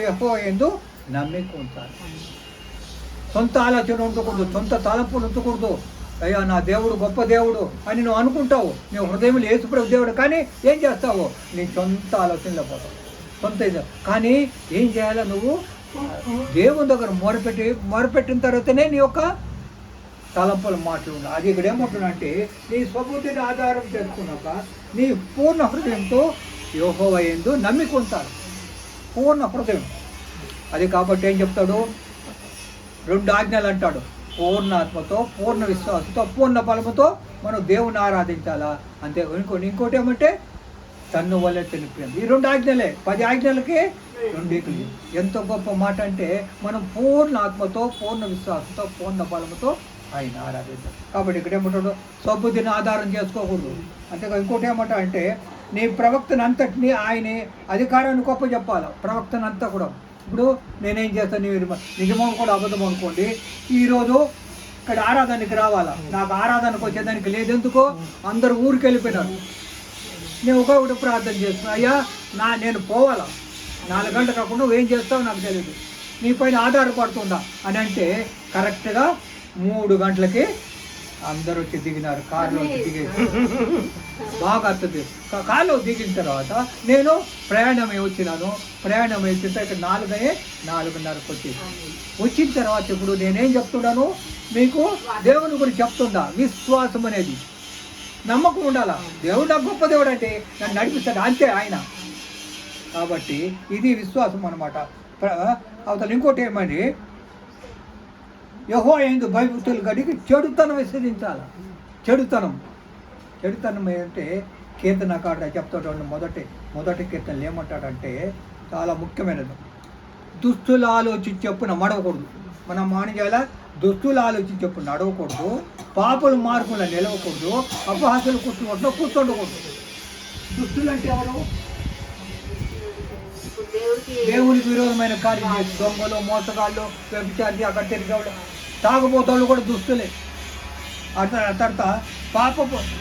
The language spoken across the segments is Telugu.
యహో ఎందు నమ్మిక సొంత ఆలోచన ఉండకూడదు సొంత తలంపులు ఉంచకూడదు అయ్యా నా దేవుడు గొప్ప దేవుడు అని నువ్వు అనుకుంటావు. నీ హృదయంలో ఏసుప్రభు దేవుడు కానీ ఏం చేస్తావు? నీ సొంత ఆలోచనలో పోతావు సొంత కానీ ఏం చేయాలో నువ్వు? దేవుని దగ్గర మొరపెట్టి మొరపెట్టిన తర్వాతనే నీ యొక్క తలంపుల మాటలు అది ఇక్కడ ఏమంటున్నా నీ స్వబుద్ధిని ఆధారం చేసుకున్నాక నీ పూర్ణ హృదయంతో యోహోవ ఎందు నమ్మికుంటారు పూర్ణ హృదయం అది కాబట్టి ఏం చెప్తాడు? రెండు ఆజ్ఞలు అంటాడు. పూర్ణ ఆత్మతో పూర్ణ విశ్వాసంతో పూర్ణ బలముతో మనం దేవుని ఆరాధించాలా? అంతే. ఇంకోటి ఇంకోటి ఏమంటే తన్ను వల్లే తెలిపింది ఈ రెండు ఆజ్ఞలే. పది ఆజ్ఞలకి రెండింటికి ఎంత గొప్ప మాట అంటే మనం పూర్ణ ఆత్మతో పూర్ణ విశ్వాసంతో పూర్ణ బలముతో ఆయన ఆరాధించాలి. కాబట్టి ఇక్కడ ఏమంటాడు? సబ్బుద్ధిని ఆధారం చేసుకోకూడదు. అంతేకాదు ఇంకోటి ఏమంటా అంటే నీ ప్రవక్తను అంతటిని ఆయన అధికారాన్ని గొప్ప చెప్పాలి. ప్రవక్తను అంతా కూడా. ఇప్పుడు నేనేం చేస్తాను మీరు నిజమో కూడా అబద్ధం అనుకోండి. ఈరోజు ఇక్కడ ఆరాధనకి రావాలా? నాకు ఆరాధనకు వచ్చేదానికి లేదు ఎందుకో అందరు ఊరికి వెళ్ళిపోయినారు. నేను ఒకటి ప్రార్థన చేస్తున్నా. అయ్యా నా నేను పోవాలా? నాలుగు గంటలు కాకుండా ఏం చేస్తావు నాకు తెలియదు నీ పైన ఆధారపడుతుందా? అని అంటే కరెక్ట్గా మూడు గంటలకి అందరూ వచ్చి దిగినారు కారులో వచ్చి దిగేసి బాగా అర్థం కారులో దిగిన తర్వాత నేను ప్రయాణమై వచ్చినాను. ప్రయాణం అయిన ఇక్కడ నాలుగయ్యే నాలుగున్నరకు వచ్చేసి వచ్చిన తర్వాత ఇప్పుడు నేనేం చెప్తున్నాను? మీకు దేవుని గురించి చెప్తుందా విశ్వాసం అనేది నమ్మకం ఉండాలా? దేవుడు నాకు గొప్ప దేవుడు అంటే నన్ను నడిపిస్తాడు. అంతే ఆయన. కాబట్టి ఇది విశ్వాసం అనమాట అవతల ఇంకోటి ఏమని యహో ఎందు భయభక్తులు గడికి చెడుతనం విసరించాలి చెడుతనం. చెడుతనం ఏంటంటే కీర్తనకారుడు చెప్తాడు మొదటి మొదటి కీర్తనలు ఏమంటాడంటే చాలా ముఖ్యమైనది. దుస్తులు ఆలోచించి చెప్పున మడవకూడదు మనం మానిజాల దుస్తులు ఆలోచించి చెప్పు నడవకూడదు. పాపుల మార్పుల నిలవకూడదు. అపహాసులు కూర్చుంటూ కూర్చుండకూడదు. దుస్తులు అంటే ఎవరు? దేవునికి విరోధమైన కార్యం చేసి దొంగలు మోసగాళ్ళు వ్యభిచారి అక్కడ తిరిగేవాళ్ళు తాగుబోతాళ్ళు కూడా దుస్తులే. తర్వాత పాప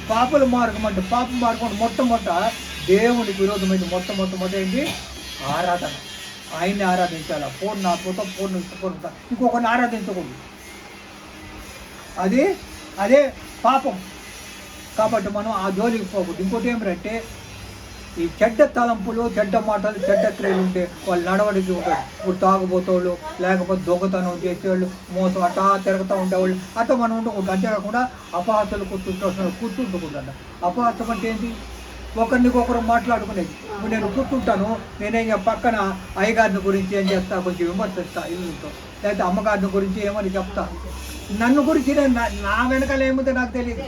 పాపల మార్గం అంటే పాప మార్గం అంటే మొట్టమొదట దేవునికి విరోధమైన మొట్టమొదటి ఏంటి? ఆరాధన. ఆయన్ని ఆరాధించాలి? పూర్ణ ఆత్మతో పూర్ణ పూర్ణ ఇంకొకరిని ఆరాధించకూడదు. అది అదే పాపం. కాబట్టి మనం ఆ జోలికి పోకూడదు. ఇంకోటి ఏమిటంటే ఈ చెడ్డ తలంపులు చెడ్డ మాటలు చెడ్డ క్రియలు ఉంటే వాళ్ళు నడవడికి ఉంటారు. ఇప్పుడు తాగుబోతోళ్ళు లేకపోతే దొంగతనం చేసేవాళ్ళు మోసం అటా తిరుగుతూ ఉండేవాళ్ళు అట్లా మనం ఉండకూడదు. అంతేకాకుండా అపహాసలు కూర్చుంటున్నారు కూర్చుంటకూడదు అపహాసం అంటే ఏంటి? ఒకరినికొకరు మాట్లాడుకునేది. ఇప్పుడు నేను కూర్చుంటాను నేనేం పక్కన అయ్యగారిని గురించి ఏం చేస్తా కొంచెం విమర్శిస్తా ఇల్లుతో లేకపోతే అమ్మగారిని గురించి ఏమని చెప్తా? నన్ను గురించి నా- నా వెనకాల ఏముందో నాకు తెలియదు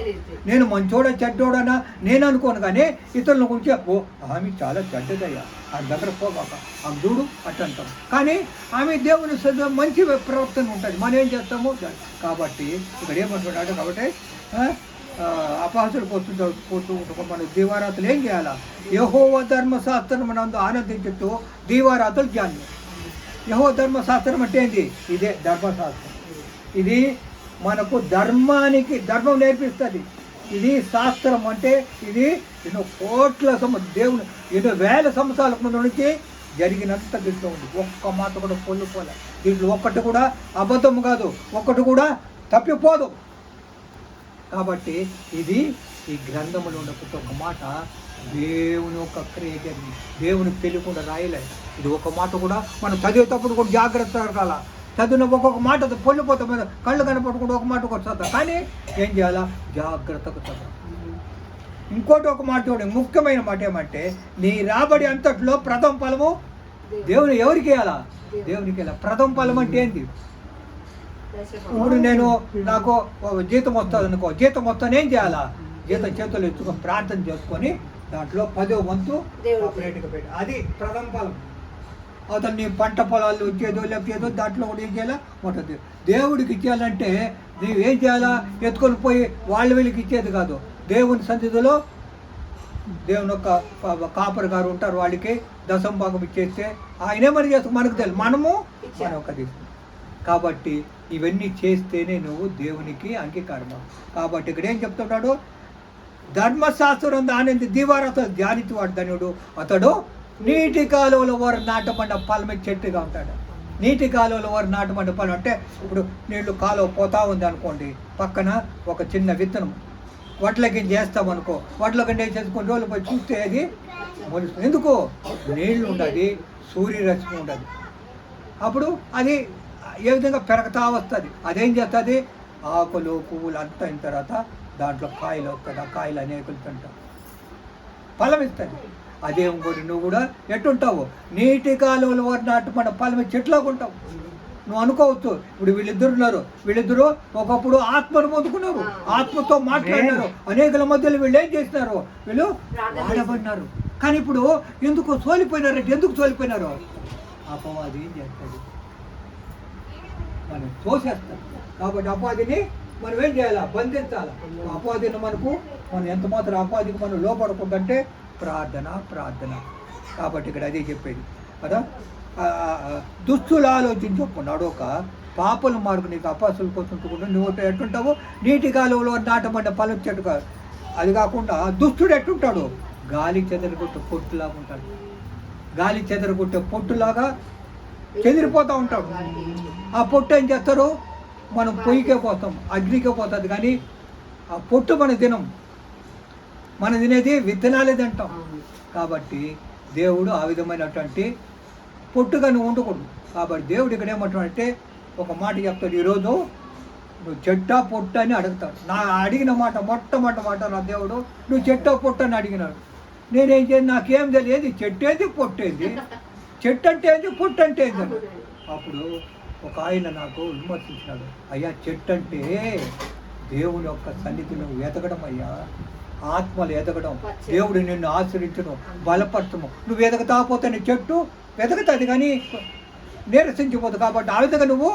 నేను మంచోడ చెడ్డోడనా? నేను అనుకోను కానీ ఇతరుల గురించి ఓ ఆమె చాలా చెడ్డదయ్యా. ఆ దగ్గర పోగాక ఆమె చూడు అట్టంటాం కానీ ఆమె దేవుని మంచి ప్రవర్తన ఉంటుంది. మనం ఏం చేస్తాము? కాబట్టి ఇక్కడ ఏమంటున్నాడు కాబట్టి ఆ, ఆ, అపహాసులు పోతుంటూ పోతూ ఉంటాం. మనం దీవారాతులు ఏం చేయాలా? యహోవ ధర్మశాస్త్రం మనందు ఆనందించుతూ దీవారాతులు ధ్యానం యహో ధర్మశాస్త్రం అంటే ఏంటి ఇదే ధర్మశాస్త్రం. ఇది మనకు ధర్మానికి ధర్మం నేర్పిస్తుంది. ఇది శాస్త్రం అంటే ఇది ఎన్నో కోట్ల సమ దేవుని ఎన్నో వేల సంవత్సరాల ముందు నుంచి జరిగినంత దీంట్లో ఉంది. ఒక్క మాట కూడా పొల్లుపోలే దీంట్లో ఒక్కటి కూడా అబద్ధం కాదు. ఒక్కటి కూడా తప్పిపోదు. కాబట్టి ఇది ఈ గ్రంథంలో ఉన్న ప్రతి ఒక్క మాట దేవుని యొక్క క్రియేటర్ దేవునికి తెలియకుండా రాయలేదు ఇది ఒక మాట కూడా మనం చదివేటప్పుడు కూడా జాగ్రత్త కాల చదివిన ఒక్కొక్క మాట పొల్లిపోతాం మీద కళ్ళు కనపడకుండా ఒక మాట కూడా చదువు కానీ ఏం చేయాలా? జాగ్రత్తగా చదవాలి ఇంకోటి ఒక మాట చూడండి ముఖ్యమైన మాట ఏమంటే నీ రాబడి అంతట్లో ప్రథమ ఫలము దేవుని ఎవరికి ఇవ్వాలా దేవునికి ఇవ్వాలి ప్రథమ ఫలం అంటే ఏంటి ఇప్పుడు నేను నాకు జీతం వస్తుంది అనుకో జీతం వస్తాను ఏం చేయాలా? జీతం చేతులు ఎత్తుకొని ప్రార్థన చేసుకొని దాంట్లో పదో వంతు అది ప్రథమ ఫలం. అతను నీ పంట పొలాలు ఇచ్చేదో లేకపోతే దాంట్లో కూడా ఏం చేయాలా ఉంటుంది. దేవుడికి ఇచ్చేయాలంటే నీవు ఏం చేయాలా? ఎత్తుకొని పోయి వాళ్ళ వీళ్ళకి ఇచ్చేది కాదు. దేవుని సన్నిధిలో దేవుని యొక్క కాపరి గారు ఉంటారు వాళ్ళకి దశం భాగం ఇచ్చేస్తే ఆయనే మరి చేస్తాం మనకు తెలుసు మనము మన ఒక కాబట్టి ఇవన్నీ చేస్తేనే నువ్వు దేవునికి అంగీకారం కాబట్టి ఇక్కడ ఏం చెప్తున్నాడు? ధర్మశాస్త్రం దానింది దివారతో ధ్యానించేవాడు ధనుడు అతడు నీటి కాలువల వారు నాటబడిన పలమ చెట్టుగా ఉంటాడు. నీటి కాలువలు వారు నాటబడిన పలం అంటే ఇప్పుడు నీళ్ళు కాలువ పోతా ఉంది అనుకోండి పక్కన ఒక చిన్న విత్తనం. వడ్ల గింజ చేస్తాం అనుకో వడ్ల గింజ చేసుకుని రోజులు పోయి చూస్తే అది మొలుస్తుంది. ఎందుకు? నీళ్ళు ఉండదు సూర్యరశ్మి ఉండదు. అప్పుడు అది ఏ విధంగా పెరగతా వస్తుంది? అదేం చేస్తుంది? ఆకులు పువ్వులు అంతా అయిన తర్వాత దాంట్లో కాయలు వస్తుంది ఆ కాయలు అనేకులు తింటాం ఫలం ఇస్తుంది. అదే ఇంకోటి నువ్వు కూడా ఎట్టుంటావు? నీటి కాలువలు వారి నాటు మన ఫలం చెట్లాగా ఉంటావు. నువ్వు అనుకోవచ్చు ఇప్పుడు వీళ్ళిద్దరు ఉన్నారు. వీళ్ళిద్దరు ఒకప్పుడు ఆత్మను పొందుకున్నారు. ఆత్మతో మాట్లాడినారు. అనేకుల మధ్యలో వీళ్ళు ఏం చేసినారు వీళ్ళు ఆడబడినారు. కానీ ఇప్పుడు ఎందుకు సోలిపోయినారు? అంటే ఎందుకు సోలిపోయినారు? అపవాది ఏం చేస్తుంది మనం తోసేస్తాం. కాబట్టి అపాధిని మనం ఏం చేయాలా? బంధించాలా? అపాధిని మనకు మనం ఎంత మాత్రం అపాధికి మనం లోపడకూడదంటే ప్రార్థన ప్రార్థన. కాబట్టి ఇక్కడ అదే చెప్పేది. కదా? దుస్తులు ఆలోచించకుండా ఒక పాపలు మార్పు నీకు అపాసులు కోసం నువ్వు ఎట్టుంటావు? నీటి కాలువలో నాటబడ్డ పలు చెట్టు కాదు అది కాకుండా దుస్తుడు ఎట్టుంటాడు? గాలి చెదరగొట్టే పొట్టులాగా ఉంటాడు. గాలి చెదరగొట్టే పొట్టులాగా చెదిరిపోతూ ఉంటాడు. ఆ పొట్టు ఏం చేస్తారు? మనం పొయ్యికే పోతాం అగ్నికే పోతుంది. కానీ ఆ పొట్టు మన తినం మనం తినేది విత్తనాలే తింటాం. కాబట్టి దేవుడు ఆ విధమైనటువంటి పొట్టుగా నువ్వు ఉండకూడదు కాబట్టి దేవుడు ఇక్కడ ఏమంటాడంటే ఒక మాట చెప్తాడు. ఈరోజు నువ్వు చెట్టా పొట్టు అని అడుగుతాడు. నా అడిగిన మాట మొట్టమొదటి మాట నా దేవుడు నువ్వు చెట్టా పొట్టు అని అడిగినాడు. నేనేం చేయను నాకేం తెలియదు. చెట్టు ఏంది? పొట్టు ఏంది? చెట్టు అంటే ఏంది? పొట్టు అంటే ఏంది. అప్పుడు ఒక ఆయన నాకు విమర్శించినాడు. అయ్యా చెట్టు అంటే దేవుని యొక్క సన్నిధిలో ఎదగడం అయ్యా. ఆత్మలు ఎదగడం దేవుడు నిన్ను ఆశ్రయించడం బలపరచము నువ్వు ఎదగతా పోతే నీ చెట్టు ఎదగతుంది కానీ నీరసించిపోతుంది కాబట్టి ఆ విధంగా నువ్వు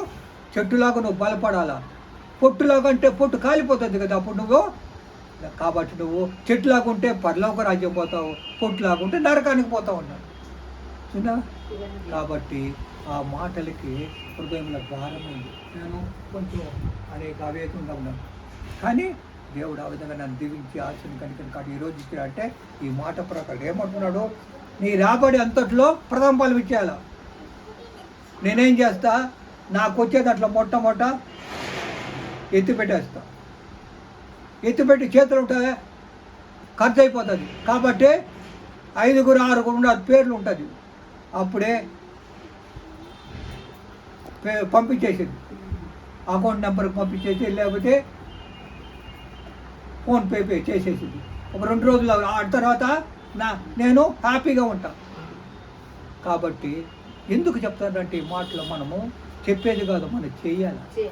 చెట్టులాగా నువ్వు బలపడాలా? పొట్టులాగా అంటే పొట్టు కాలిపోతుంది కదా అప్పుడు నువ్వు కాబట్టి నువ్వు చెట్టులాగా ఉంటే పరలోక రాజ్యం పోతావు పొట్టులాగా ఉంటే నరకానికి పోతావు అన్నాడు. చిన్న కాబట్టి ఆ మాటలకి హృదయంలో భారమైంది. నేను కొంచెం అనేక అవేకంగా ఉన్నాను. కానీ దేవుడు ఆ విధంగా నన్ను దీవించి ఆశను కనుక కాదు ఈరోజు ఇచ్చాడంటే ఈ మాట ప్రకారం ఏమంటున్నాడు నీ రాబడి అంతట్లో ప్రథమ ఫలం ఇచ్చేయాల? నేనేం చేస్తా? నాకు వచ్చే దాంట్లో మొట్టమొట్ట ఎత్తి పెట్టేస్తా. ఎత్తిపెట్టి చేతులు ఉంటే ఖర్చు అయిపోతుంది. కాబట్టి ఐదుగురు ఆరుగురు ఉండదు పేర్లు ఉంటుంది. అప్పుడే పే- పంపించేసింది. అకౌంట్ నెంబర్కి పంపించేసి లేకపోతే ఫోన్పే పే చేసేసింది. ఒక రెండు రోజులు ఆ తర్వాత నా నేను హ్యాపీగా ఉంటా. కాబట్టి ఎందుకు చెప్తానంటే ఈ మాటలు మనము చెప్పేది కాదు మనం చేయాలి.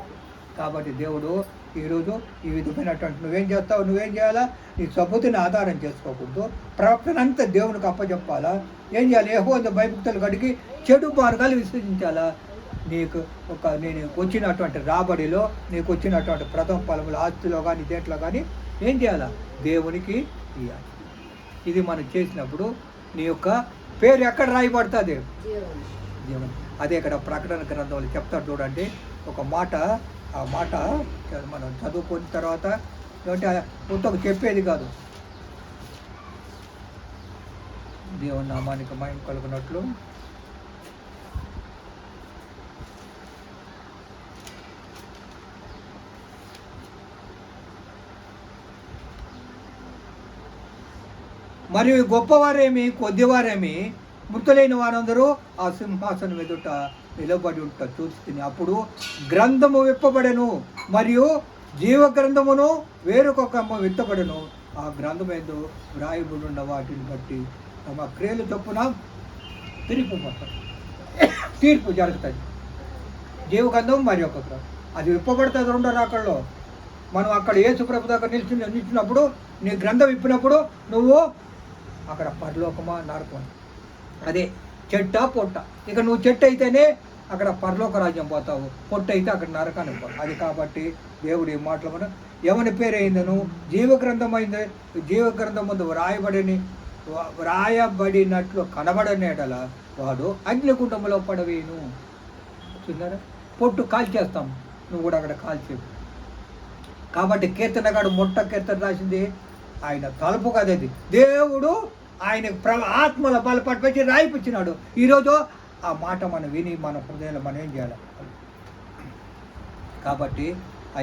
కాబట్టి దేవుడు ఈరోజు ఈ విధమైనటువంటి నువ్వేం చేస్తావు నువ్వేం చేయాలా? నీ సబ్బుతిని ఆధారం చేసుకోకూడదు. ప్రవక్తన అంతా దేవునికి అప్పచెప్పాలా ఏం చేయాలి? ఏహో భయభక్తులు కడిగి చెడు మార్గాలు విసర్జించాలా? నీకు ఒక నేను వచ్చినటువంటి రాబడిలో నీకు వచ్చినటువంటి ప్రథమ ఫలములు ఆస్తిలో కానీ దేంట్లో కానీ ఏం చేయాలా? దేవునికి ఇవ్వాలి ఇది మనం చేసినప్పుడు నీ యొక్క పేరు ఎక్కడ రాయబడుతుంది జీవనం అదే ఇక్కడ ప్రకటన గ్రంథంలో చెప్తారు చూడండి. ఒక మాట ఆ మాట మనం చదువుకున్న తర్వాత అంటే పుస్తకం చెప్పేది కాదు. దేవుని నామానికి మయం కలుగునట్లు. మరియు గొప్పవారేమి కొద్దివారేమి మృతులైన వారందరూ ఆ సింహాసనం ఎదుట నిలబడి ఉంట చూస్తుంది అప్పుడు గ్రంథము విప్పబడెను మరియు జీవ గ్రంథమును వేరొక విత్తబడెను. ఆ గ్రంథం ఏదో వ్రాయబడిన వాటిని బట్టి తమ క్రియలు చొప్పున తీర్పు తీర్పు జరుగుతుంది జీవగంధం మరి ఒక గ్రంథం. అది విప్పబడుతుంది రెండో రాకల్లో మనం అక్కడ ఏసుప్రభు ప్రభు దగ్గర నిలిచి నిలిచినప్పుడు నీ గ్రంథం విప్పినప్పుడు నువ్వు అక్కడ పరలోకమా నరకం అదే చెట్ట పొట్ట. ఇక నువ్వు చెట్టు అయితేనే అక్కడ పరలోక రాజ్యం పోతావు. పొట్ట అయితే అక్కడ నరకానికి పోతావు. అది కాబట్టి దేవుడు మాటలు మనం ఎవరి పేరైందను జీవగ్రంథమైంది జీవగ్రంథం ముందు వ్రాయబడిని వ్రాయబడినట్లు కనబడనేటల వాడు అగ్నికుంటములో పడవేను. చూసారా? పొట్టు కాల్చేస్తాం. నువ్వు కూడా అక్కడ కాల్చేవు కాబట్టి కీర్తనగాడు మొట్ట కీర్తన రాసింది. ఆయన తలుపు కదది దేవుడు ఆయన ప్ర ఆత్మల బలపడిపెట్టి రాయిపించినాడు. ఈరోజు ఆ మాట మనం విని మన హృదయంలో మనం ఏం చేయాలి? కాబట్టి